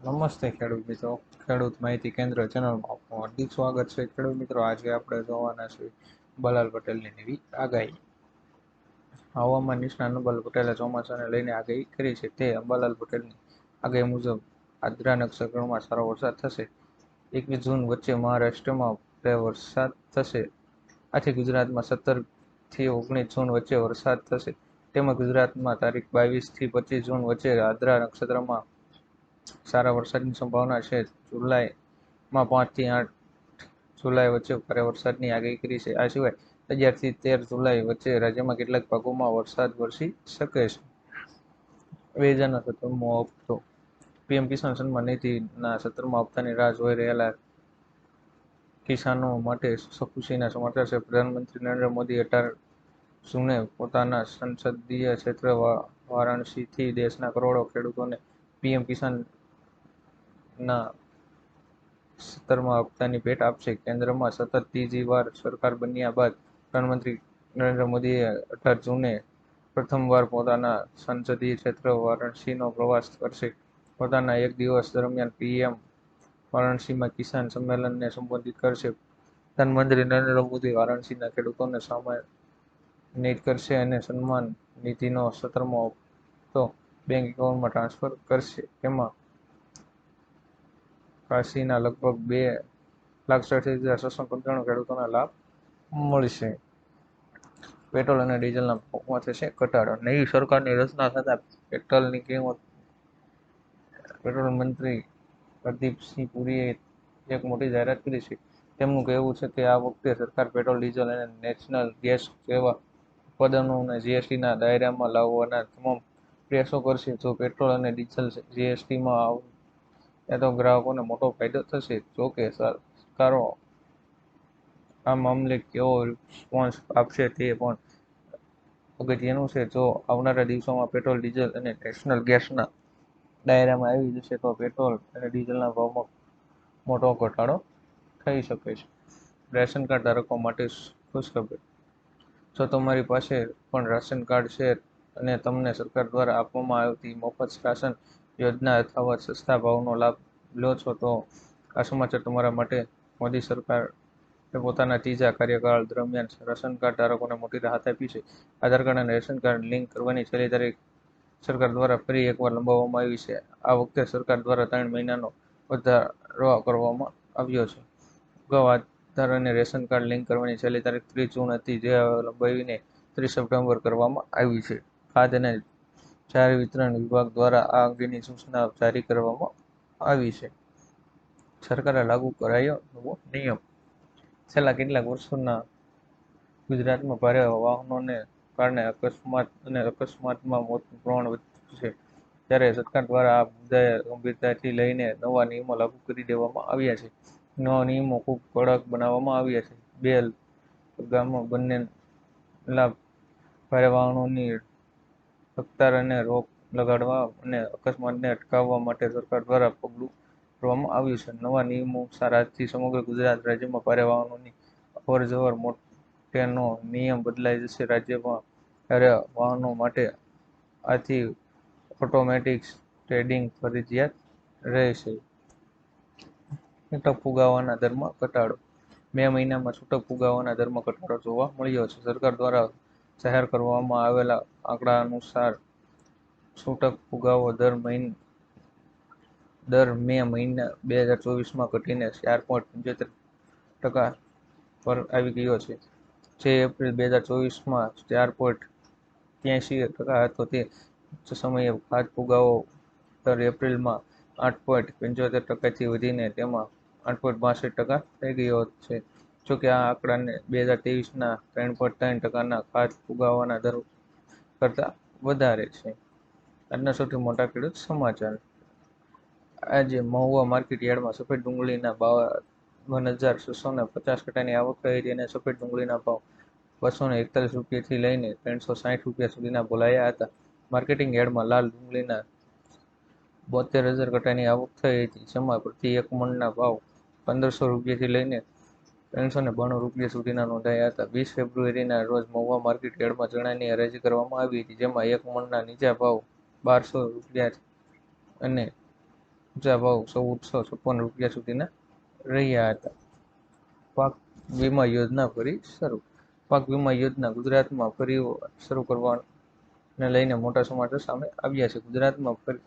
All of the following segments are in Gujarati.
નમસ્તે ખેડૂત મિત્રો. ખેડૂત માહિતી કેન્દ્ર ચેનલમાં આપનું હાર્દિક સ્વાગત છે. ખેડૂત મિત્રો, આજે આપણે જોવાના છે બલાલ પટેલની નવી આગાહી. હવામાન નિષ્ણાત અંબલ પટેલે ચોમાસાને લઈને આગાહી કરી છે. તે અંબાલાલ પટેલની આગાહી મુજબ આદ્રા નક્ષત્રમાં સારો વરસાદ થશે. એકવીસ જૂન વચ્ચે મહારાષ્ટ્રમાં વરસાદ થશે. આથી ગુજરાતમાં સત્તરથી ઓગણીસ જૂન વચ્ચે વરસાદ થશે. તેમજ ગુજરાતમાં તારીખ બાવીસથી પચીસ જૂન વચ્ચે આદ્રા નક્ષત્રમાં સારા વરસાદની સંભાવના છે. જુલાઈમાં પાંચથી આઠ જુલાઈ વચ્ચે ભારે વરસાદની આગાહી કરી છે. આ સિવાય અગિયારથી તેર જુલાઈ વચ્ચે રાજ્યમાં કેટલાક ભાગોમાં વરસાદ વરસી શકે છે. બે હજારના સત્તરમો હપ્તો. પીએમ કિસાન સન્માન નીતિના સત્રમાં હપ્તાની રાહ જોઈ રહેલા કિસાનો માટે ખુશીના સમાચાર છે. પ્રધાનમંત્રી નરેન્દ્ર મોદી અઢાર જૂને પોતાના સંસદીય ક્ષેત્ર વારાણસીથી દેશના કરોડો ખેડૂતોને પીએમ કિસાનના સત્તરમાં હપ્તાની ભેટ આપશે. કેન્દ્રમાં સતત ત્રીજી વાર સરકાર બન્યા બાદ પ્રધાનમંત્રી નરેન્દ્ર મોદીએ અઢાર જૂને પ્રથમવાર પોતાના સંસદીય ક્ષેત્ર વારાણસીનો પ્રવાસ કરશે. પોતાના એક દિવસ દરમિયાન પીએમ વારાણસીમાં કિસાન સંમેલનને સંબોધિત કરશે. પ્રધાનમંત્રી નરેન્દ્ર મોદી વારાણસીના ખેડૂતોને સન્માનિત કરશે અને સન્માન નિધિનો સત્રમો હપ્તો બેંક એકાઉન્ટમાં ટ્રાન્સફર કરશે. તેમાં કાશીના લગભગ બે લાખ સડસઠ હજાર છસો પંચાણું ખેડૂતોને લાભ મળશે. પેટ્રોલ અને ડીઝલના ભાવમાં થશે ઘટાડો. નવી સરકારની રચના થતાં પેટ્રોલની કિંમત પેટ્રોલ મંત્રી પ્રદીપસિંહ પુરીએ એક મોટી જાહેરાત કરી છે. તેમનું કહેવું છે કે આ વખતે સરકાર પેટ્રોલ, ડીઝલ અને નેશનલ ગેસ જેવા ઉત્પાદનોને જીએસટીના દાયરામાં લાવવાના તમામ પ્રયાસો કરશે. જો પેટ્રોલ અને ડીઝલ જીએસટીમાં તો ગ્રાહકોને મોટો ફાયદો થશે. જોકે સરકારો આ મામલે કેવો રિસ્પોન્સ આપશે તે પણ અગત્યનું છે. જો આવનારા દિવસોમાં પેટ્રોલ, ડીઝલ અને નેશનલ ગેસના દાયરામાં આવી જશે, તો પેટ્રોલ અને ડીઝલના ભાવમાં મોટો ઘટાડો થઈ શકે છે. રેશન કાર્ડ ધારકો માટે ખુશખબર જો તમારી પાસે પણ રાશન કાર્ડ છે અને તમને સરકાર દ્વારા આપવામાં આવતી મફત રાશન યોજના અથવા સસ્તા ભાવનો લાભ લો છો તો આ સમાચાર તમારા માટે મોદી સરકાર પોતાના ત્રીજા કાર્યકાળ દરમિયાન રાશન કાર્ડ ધારકોને મોટી રાહત આપી છે. આધાર કાર્ડ અને રેશન કાર્ડ લિંક કરવાની છેલ્લી તારીખ સરકાર દ્વારા ફરી એકવાર લંબાવવામાં આવી છે. આ વખતે સરકાર દ્વારા ત્રણ મહિનાનો વધારો કરવામાં આવ્યો છે. અગાઉ આધાર અને રેશન કાર્ડ લિંક કરવાની છેલ્લી તારીખ ત્રીસ જૂન હતી, જે લંબાવીને ત્રીસ સપ્ટેમ્બર કરવામાં આવી છે. ખાદ્ય અને જાહેર વિતરણ વિભાગ દ્વારા આ અંગેની સૂચના જારી કરવામાં આવી છે. સરકારે લાગુ કરાયો નવો નિયમ. છેલ્લા કેટલાક વર્ષોના ગુજરાતમાં ભારે વાહનોને કારણે અકસ્માત અને અકસ્માતમાં મોતનું પ્રમાણ વધ્યું છે. ત્યારે સરકાર દ્વારા આ મુદ્દાએ ગંભીરતાથી લઈને નવા નિયમો લાગુ કરી દેવામાં આવ્યા છે. નવા નિયમો ખૂબ કડક બનાવવામાં આવ્યા છે. બે ગામમાં લાભ ભારે વાહનોની રફતાર અને રોક લગાડવા અને અકસ્માતને અટકાવવા માટે સરકાર દ્વારા પગલું ભરવામાં આવ્યું છે. નવા નિયમો અનુસાર આજથી સમગ્ર ગુજરાત રાજ્યમાં ભારે વાહનોની અવરજવર મોટેનો નિયમ બદલાઈ જશે. રાજ્યમાં ભારે વાહનો માટે આથી ઓટોમેટિક ટ્રેડિંગ ફરજિયાત રહેશે. છૂટક ફુગાવાના દરમાં ઘટાડો. મે મહિનામાં છૂટક ફુગાવાના દરમાં ઘટાડો જોવા મળ્યો છે. સરકાર દ્વારા જાહેર કરવામાં આવેલા આંકડા અનુસાર છૂટક ફુગાવો દર મહિને, દર મે મહિના બે હજાર ચોવીસમાં ઘટીને ચાર પોઈન્ટ પંચોતેર ટકા પર આવી ગયો છે. જે એપ્રિલ બે હજાર ચોવીસમાં ચાર પોઈન્ટ ત્યાંસી ટકા હતો તે સમયે ખાત ફુગાવો દર એપ્રિલમાં આઠ પોઈન્ટ પંચોતેર ટકાથી વધીને તેમાં આઠ પોઈન્ટ બાસઠ ટકા થઈ ગયો છે. જોકે આ આંકડાને બે હજાર ત્રેવીસના ત્રણ પોઈન્ટ ત્રણ ટકાના ખાધ ફુગાવાના દર કરતાં વધારે છે. આજના સૌથી મોટા ખેડૂત સમાચાર. આજે મહુવા માર્કેટ યાર્ડમાં સફેદ ડુંગળીના બાવન હજાર છસો ને પચાસ કટાની આવક થઈ હતી અને સફેદ ડુંગળીના ભાવ બસો ને એકતાલીસ રૂપિયાથી લઈને ત્રણસો સાઠ રૂપિયા સુધીના બોલાયા હતા. માર્કેટિંગ યાર્ડમાં લાલ ડુંગળીના બોતેર હજાર કટાની આવક થઈ હતી, જેમાં પ્રતિ એક મણના ભાવ પંદરસો રૂપિયાથી લઈને ત્રણસો ને બાણું રૂપિયા સુધીના નોંધાયા હતા. વીસ ફેબ્રુઆરીના રોજ મહુવા માર્કેટ યાર્ડમાં ચણાની હરાજી કરવામાં આવી હતી, જેમાં એક મણના નીચા ભાવ બારસો રૂપિયા અને ઊંચા ભાવ ચૌદસો છપ્પન રૂપિયા સુધીના રહ્યા હતા. પાક વીમા યોજના ફરી શરૂ. પાક વીમા યોજના ગુજરાતમાં ફરી શરૂ કરવાને લઈને મોટા સમાચાર સામે આવ્યા છે. ગુજરાતમાં ફરી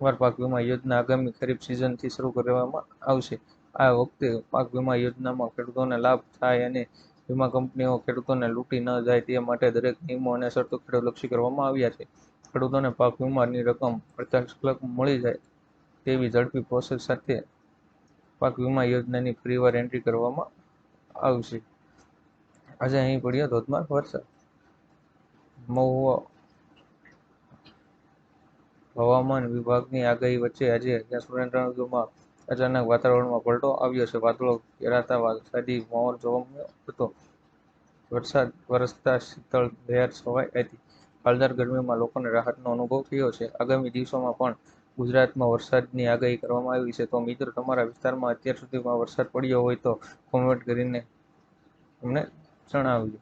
વાર પાક વીમા યોજના આગામી ખરીફ સિઝનથી શરૂ કરવામાં આવશે. આ વખતે પાક વીમા યોજનામાં ખેડૂતોને લાભ થાય અને વીમા કંપનીઓ ખેડૂતોને લૂંટી ન જાય તે માટે દરેક નિયમો અને શરતો ખેડૂતલક્ષી કરવામાં આવ્યા છે. ખેડૂતોને પાક વીમાની રકમ અડતાલીસ કલાકમાં મળી જાય તેવી ઝડપી પ્રોસેસ સાથે પાક વીમા યોજનાની ફરીવાર એન્ટ્રી કરવામાં આવશે. આજે અહીં પડ્યો ધોધમાર વરસાદ. મહુવા હવામાન વિભાગની આગાહી વચ્ચે આજે ત્યાં સુરેન્દ્રનગરમાં અચાનક વાતાવરણમાં પલટો આવ્યો છે, વાદળો ઘેરાતા વરસાદી માહોલ જોવા મળ્યો હતો. વરસાદ વરસતા શીતળ લહેર છવાઈ હતી. હાલદાર ગરમીમાં લોકોને રાહતનો અનુભવ થયો છે. આગામી દિવસોમાં પણ ગુજરાતમાં વરસાદની આગાહી કરવામાં આવી છે. તો મિત્રો, તમારા વિસ્તારમાં અત્યાર સુધીમાં વરસાદ પડ્યો હોય તો કોમેન્ટ કરીને અમને જણાવજો.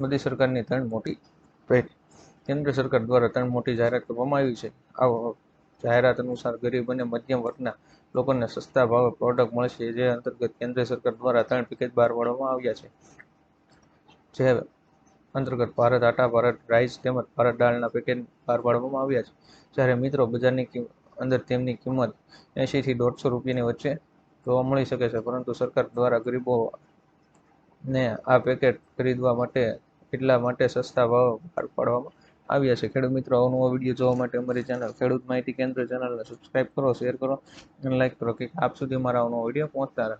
મોદી સરકારની ત્રણ મોટી પહેલ કેન્દ્ર સરકાર દ્વારા ત્રણ મોટી જાહેરાત કરવામાં આવી છે. આ જાહેરાત અનુસાર ગરીબ અને મધ્યમ વર્ગના લોકોને સસ્તા ભાવે પ્રોડક્ટ મળશે, જે અંતર્ગત કેન્દ્ર સરકાર દ્વારા ત્રણ પેકેજ બહાર પાડવામાં આવ્યા છે. જે અંતર્ગત ભારત, આટા, ભારત, રાઈસ તેમજ ભારત દાળના પેકેટ બહાર પાડવામાં આવ્યા છે. જ્યારે મિત્રો બજારની અંદર તેમની કિંમત એંશીથી દોઢસો રૂપિયાની વચ્ચે જોવા મળી શકે છે. પરંતુ સરકાર દ્વારા ગરીબો ને આ પેકેટ ખરીદવા માટે, એટલા માટે સસ્તા ભાવ બહાર પાડવામાં આવ્યા છે. ખેડૂત મિત્રો અવનવો વીડિયો જોવા માટે અમારી ચેનલ ખેડૂત માહિતી કેન્દ્ર ચેનલને સબસ્ક્રાઇબ કરો શેર કરો અને લાઇક કરો કે આપ સુધી મારા અવનવો વીડિયો પહોંચતા રહે.